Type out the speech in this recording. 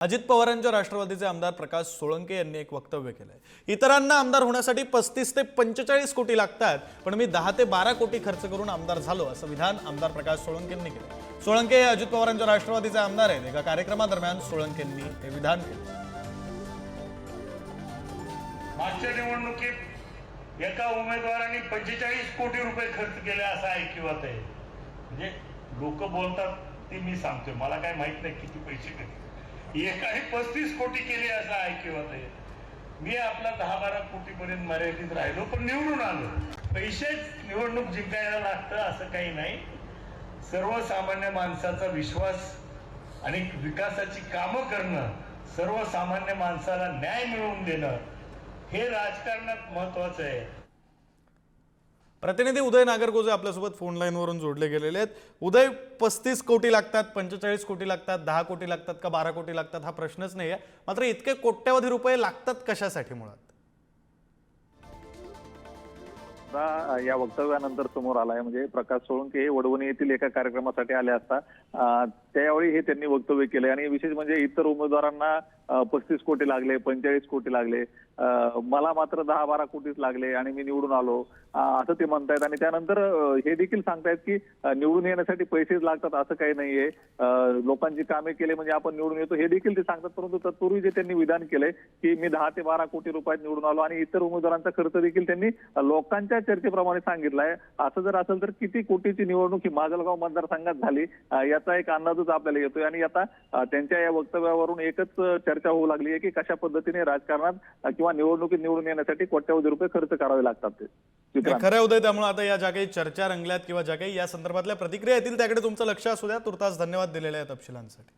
अजित पवारांच्या राष्ट्रवादीचे आमदार प्रकाश सोळंके यांनी एक वक्तव्य केलंय. इतरांना आमदार होण्यासाठी पस्तीस ते पंचेचाळीस कोटी लागतात पण मी दहा ते बारा कोटी खर्च करून आमदार झालो असं विधान आमदार प्रकाश सोळंकेंनी केलं सोळंके हे अजित पवारांच्या राष्ट्रवादीचे आमदार आहेत. एका कार्यक्रमादरम्यान सोळंकेंनी हे विधान केलं मागच्या निवडणुकीत एका उमेदवाराने पंचेचाळीस कोटी रुपये खर्च केले असं ऐकिवात आहे. म्हणजे लोक बोलतात ते मी सांगतोय. मला काय माहीत नाही किती पैसे एकाने पस्तीस कोटी केले असं ऐकिवात आहे. मी आपला दहा बारा कोटी पर्यंत मर्यादित राहिलो पण निवडून आलो. पैसेच निवडणूक जिंकायला लागतं असं काही नाही. सर्वसामान्य माणसाचा विश्वास आणि विकासाची कामं करणं सर्वसामान्य माणसाला न्याय मिळवून देणं हे राजकारणात महत्वाचं आहे. प्रतिनिधी उदय नागरगोजे आपल्यासोबत फोन लाईनवरून जोडले गेलेले आहेत. उदय पस्तीस कोटी लागतात पंचेचाळीस कोटी लागतात दहा कोटी लागतात का बारा कोटी लागतात हा प्रश्नच नाही आहे मात्र इतके कोट्यवधी रुपये लागतात कशासाठी मुळात? आता या वक्तव्यानंतर समोर आलाय म्हणजे प्रकाश सोळंके हे वडवणी येथील एका कार्यक्रमासाठी आले असता त्यावेळी हे त्यांनी वक्तव्य केले आणि विशेष म्हणजे इतर उमेदवारांना पस्तीस कोटी लागले पंचेचाळीस कोटी लागले. अं, मला मात्र दहा बारा कोटीच लागले आणि मी निवडून आलो. असं ते म्हणतायत आणि त्यानंतर हे देखील सांगतायत की निवडून येण्यासाठी पैसेच लागतात असं काही नाहीये. लोकांची कामे केले म्हणजे आपण निवडून येतो हे देखील ते सांगतात. परंतु तत्पूर्वी जे त्यांनी विधान केलंय की मी दहा ते बारा कोटी रुपयात निवडून आलो आणि इतर उमेदवारांचा खर्च देखील त्यांनी लोकांच्या चर्चेप्रमाणे सांगितलाय. असं जर असेल तर किती कोटीची निवडणूक ही माजलगाव मतदारसंघात झाली? याचा एक अंदाजच आपल्याला येतोय आणि आता त्यांच्या या वक्तव्यावरून एकच चर्चा चर्चा होऊ लागली आहे की कशा पद्धतीने राजकारणात किंवा निवडणुकीत निवडून येण्यासाठी कोट्यवधी रुपये खर्च करावे लागतात ते. खरं उदय त्यामुळे आता या ज्या काही चर्चा रंगल्यात किंवा ज्या काही या संदर्भातल्या प्रतिक्रिया येतील त्याकडे तुमचं लक्ष असू द्या तुर्तास धन्यवाद दिलेले आहेत तपशिलांसाठी.